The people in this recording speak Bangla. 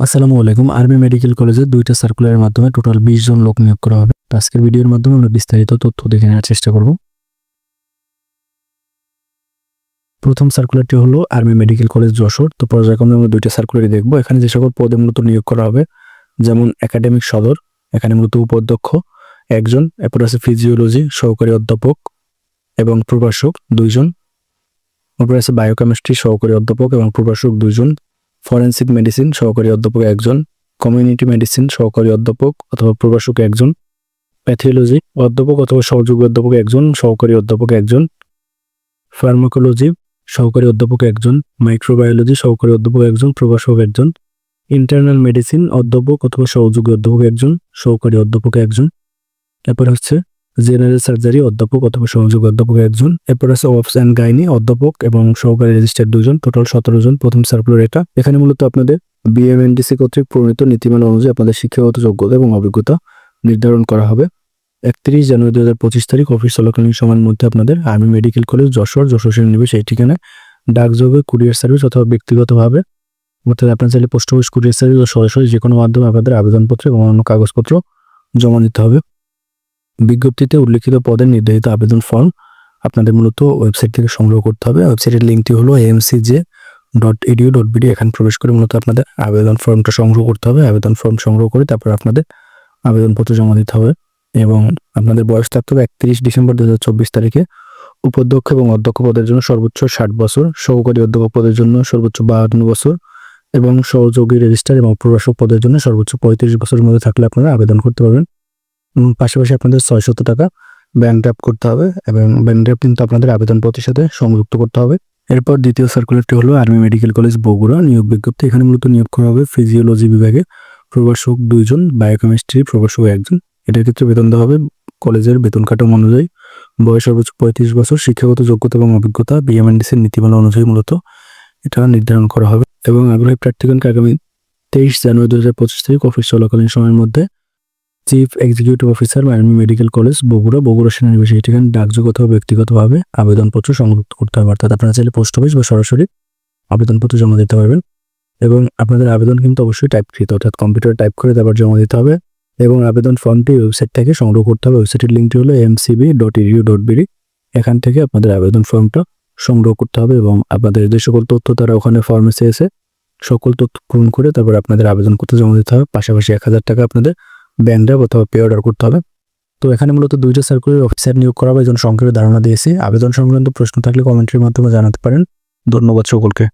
আসসালামু আলাইকুম। আর্মি মেডিকেল কলেজে দুইটা সার্কুলারের মাধ্যমে টোটাল বিশ জন লোক নিয়োগ করা হবে। তো আজকের ভিডিওর মাধ্যমে আমরা বিস্তারিত তথ্য দেখে নেওয়ার চেষ্টা করব। প্রথম সার্কুলারটি হলো আর্মি মেডিকেল কলেজ যশোর। তো পর্যায়ক্রমে আমরা দুইটা সার্কুলারই দেখব। এখানে যে সকল পদে মূলত নিয়োগ করা হবে, যেমন একাডেমিক সদর, এখানে মূলত উপাধ্যক্ষ, একজন, এরপর আছে ফিজিওলজি সহকারী অধ্যাপক এবং প্রভাষক দুইজন। এরপর আছে বায়োকেমিস্ট্রি সহকারী অধ্যাপক এবং প্রভাষক দুইজন। ফরেন্সিক মেডিসিন সহকারী অধ্যাপক একজন কমিউনিটি মেডিসিন সহকারী অধ্যাপক অথবা প্রভাষক একজন প্যাথিওলজি অধ্যাপক অথবা সহযোগী অধ্যাপক একজন, সহকারী অধ্যাপক একজন ফার্মাকোলজি সহকারী অধ্যাপক একজন মাইক্রোবায়োলজি সহকারী অধ্যাপক একজন, প্রভাষক একজন ইন্টারনাল মেডিসিন অধ্যাপক অথবা সহযোগী অধ্যাপক একজন, সহকারী অধ্যাপক একজন। এরপর হচ্ছে জেনারেল সার্জারি অধ্যাপক অথবা সহযোগী অধ্যাপক একজন। এরপর আছে অফস অ্যান্ড গাইনি অধ্যাপক এবং সহকারী রেজিস্টার দুজন, টোটাল সতেরো জন, প্রথম সার্কুলার এটা। এখানে মূলত আপনাদের বিএমএনডিসি কর্তৃক প্রণীত নীতিমালা অনুযায়ী আপনাদের শিক্ষাগত যোগ্যতা এবং অভিজ্ঞতা নির্ধারণ করা হবে। একত্রিশ জানুয়ারি দু হাজার পঁচিশ তারিখ, অফিস চলাকালীন সময়ের মধ্যে আপনাদের army medical college, Jessore Jessore নিবে সেই ঠিকানায় ডাকযোগে কুরিয়ার সার্ভিস অথবা ব্যক্তিগতভাবে অর্থাৎ আপনার চাইলে পোস্ট অফিস, কুরিয়ার সার্ভিস বা সরাসরি যে কোনো মাধ্যমে আপনাদের আবেদনপত্র এবং অন্যান্য কাগজপত্র জমা দিতে হবে। বিজ্ঞপ্তিতে উল্লেখিত পদের নির্ধারিত আবেদন ফর্ম আপনাদের মূলত ওয়েবসাইট থেকে সংগ্রহ করতে হবে। ওয়েবসাইটের লিঙ্কটি হলো MCJ dot edu dot BD এখানে প্রবেশ করে মূলত আপনাদের আবেদন ফর্মটা সংগ্রহ করতে হবে। আবেদন ফর্ম সংগ্রহ করে তারপর আপনাদের আবেদনপত্র জমা দিতে হবে এবং আপনাদের বয়স থাকতে হবে একত্রিশ ডিসেম্বর দু হাজার চব্বিশ তারিখে। উপাধ্যক্ষ এবং অধ্যক্ষ পদের জন্য সর্বোচ্চ ষাট বছর, সহকারী অধ্যক্ষ পদের জন্য সর্বোচ্চ বাহান্ন বছর এবং সহযোগী রেজিস্টার এবং প্রভাষক পদের জন্য সর্বোচ্চ পঁয়ত্রিশ বছরের মধ্যে থাকলে আপনারা আবেদন করতে পারবেন। পাশাপাশি আপনাদের ছয়শত টাকা ব্যাংক ড্রাফট করতে হবে এবং ব্যাংক ড্রাফট কিন্তু আপনাদের আবেদনপত্রের সাথে সংযুক্ত করতে হবে। এরপর দ্বিতীয় সার্কুলারটি হলো আর্মি মেডিকেল কলেজ বগুড়া। নিয়োগ বিজ্ঞপ্তি, এখানে মূলত নিয়োগ করা হবে ফিজিওলজি বিভাগে। প্রভাষক দুইজন বায়োকেমিস্ট্রি প্রভাষক একজন। এটার ক্ষেত্রে বেতন দেওয়া হবে কলেজের বেতন কাঠামো অনুযায়ী। বয়স সর্বোচ্চ পঁয়ত্রিশ বছর, শিক্ষাগত যোগ্যতা এবং অভিজ্ঞতা বিএমএনডিসির নীতিমালা অনুযায়ী মূলত এটা নির্ধারণ করা হবে। এবং আগ্রহী প্রার্থীগণকে আগামী তেইশ জানুয়ারি দু হাজার পঁচিশ তারিখ অফিস চলাকালীন সময়ের মধ্যে chief executive officer army medical college Bogura. Bogura সেনানিবাসী ঠিকানা ডাকযোগ অথবা ব্যক্তিগতভাবে আবেদনপত্র সংযুক্ত করতে হবে। অর্থাৎ আপনারা চাইলে পোস্ট অফিস বা সরাসরি আবেদনপত্র জমা দিতে পারবেন এবং আপনাদের আবেদন কিন্তু অবশ্যই টাইপকৃত অর্থাৎ কম্পিউটার টাইপ করে তারপর জমা দিতে হবে এবং আবেদন ফর্মটি ওয়েবসাইট থেকে সংগ্রহ করতে হবে। ওয়েবসাইটের লিঙ্কটি হলো MCB dot edu dot BD এখান থেকে আপনাদের আবেদন ফর্মটা সংগ্রহ করতে হবে এবং আপনাদের যে সকল তথ্য তারা ওখানে ফর্মে চেয়েছে সকল তথ্য পূরণ করে তারপর আপনাদের আবেদন করতে জমা দিতে হবে। পাশাপাশি এক হাজার টাকা আপনাদের ড্রাফট অথবা পে অর্ডার করতে হবে। তো এখানে মূলত দুইটা সার্কুলার অফিসার নিয়োগ করা হবে এই সংক্ষেপে ধারণা দিয়েছি। আবেদন সংক্রান্ত প্রশ্ন থাকলে কমেন্টের মাধ্যমে জানাতে পারেন। ধন্যবাদ সকলকে।